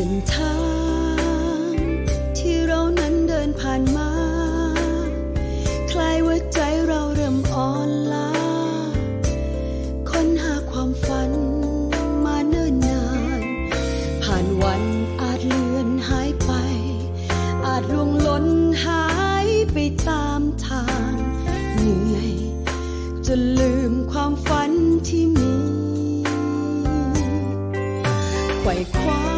ส้นทาง ที่เรานั้นเดินผ่านมา คลายว่าใจเราเริ่มอ่อนล้าค้นหาความฝันมาเนิ่นนาน ผ่านวันอาจเลือนหายไป อาจร่วงล่นหายไปตามทางเหนื่อยจนลืมความฝันที่มีไขว่คว้า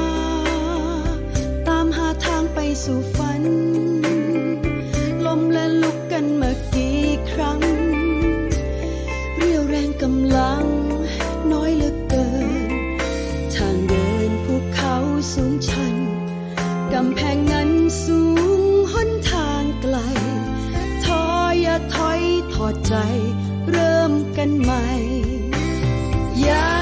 สู่ฝัน ลมและลุกกันมากี่ครั้ง เรียวแรงกำลัง น้อยเหลือเกิน ทางเดินภูเขาสูงชัน กำแพงนั้นสูงหนทางไกล ท้ออย่าถอยถอดใจ เริ่มกันใหม่ อย่า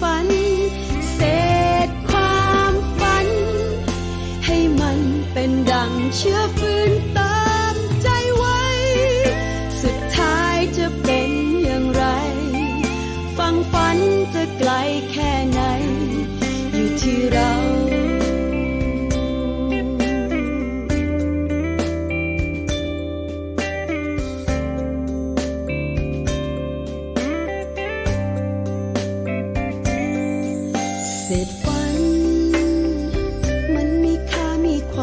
ฝัน เศษความฝัน ให้มันเป็นดังเชื้อฟืนต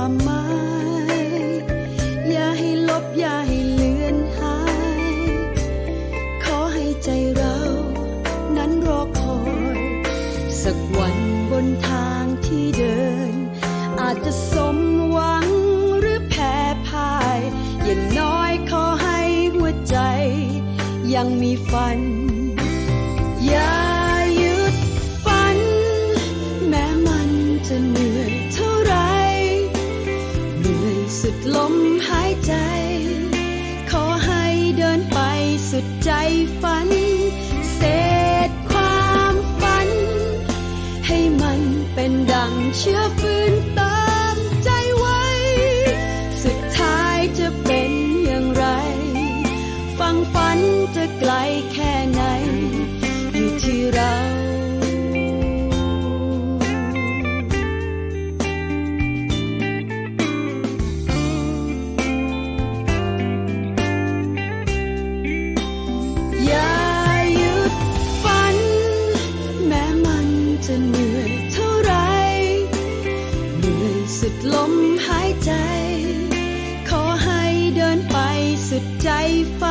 ความหมาย อย่าให้ลบอย่าให้เลือนหาย ขอให้ใจเรา นั้นรอคอย สักวันบนทางที่เดิน อาจจะสมหวังหรือแพ้พ่าย อย่างน้อยขอให้หัวใจ ยังมีฝัน อย่าหยุดฝัน แม้มันจะเหนื่อย ดลมหายใจ ขอให้เดินไปสุดใจฝัน เศษความฝัน ให้มันเป็นดังเชื้อ จะเหนื่อยเท่าไร เหนื่อยสุดลมหายใจ ขอให้เดินไปสุดใจฝั